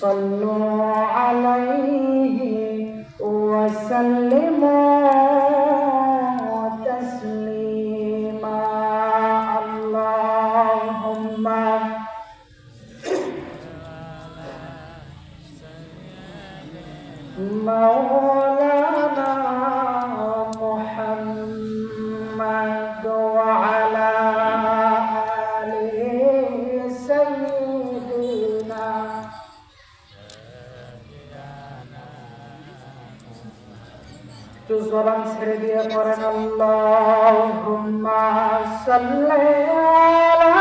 صلوا عليه وسلموا تسليما اللهم مولانا محمد একটু জবান ছেড়ে দিয়ে পড়েন আল্লাহুম্মা সাল্লি আলা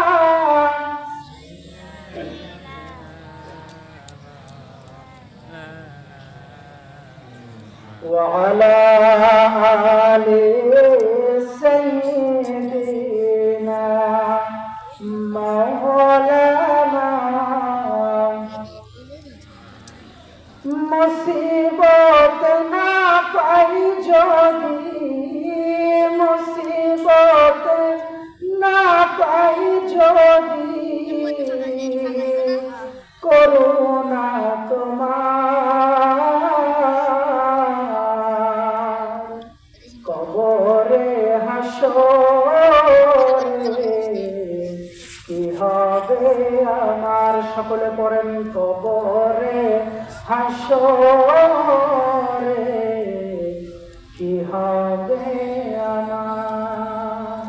وعلى آل سيدنا مولانا মুসিবত পাই যদি মুসিবত না পাই যদি করুণা তোমার। কবরে হাসরে কি হবে আমার? সকলে পড়েন কবরে হাসরে হবে আমার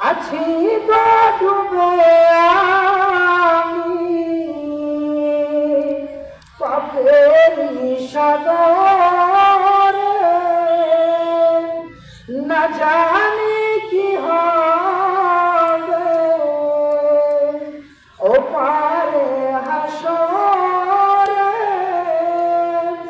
আছি তো ডুবে আমি। পাপের সাগরে না যায়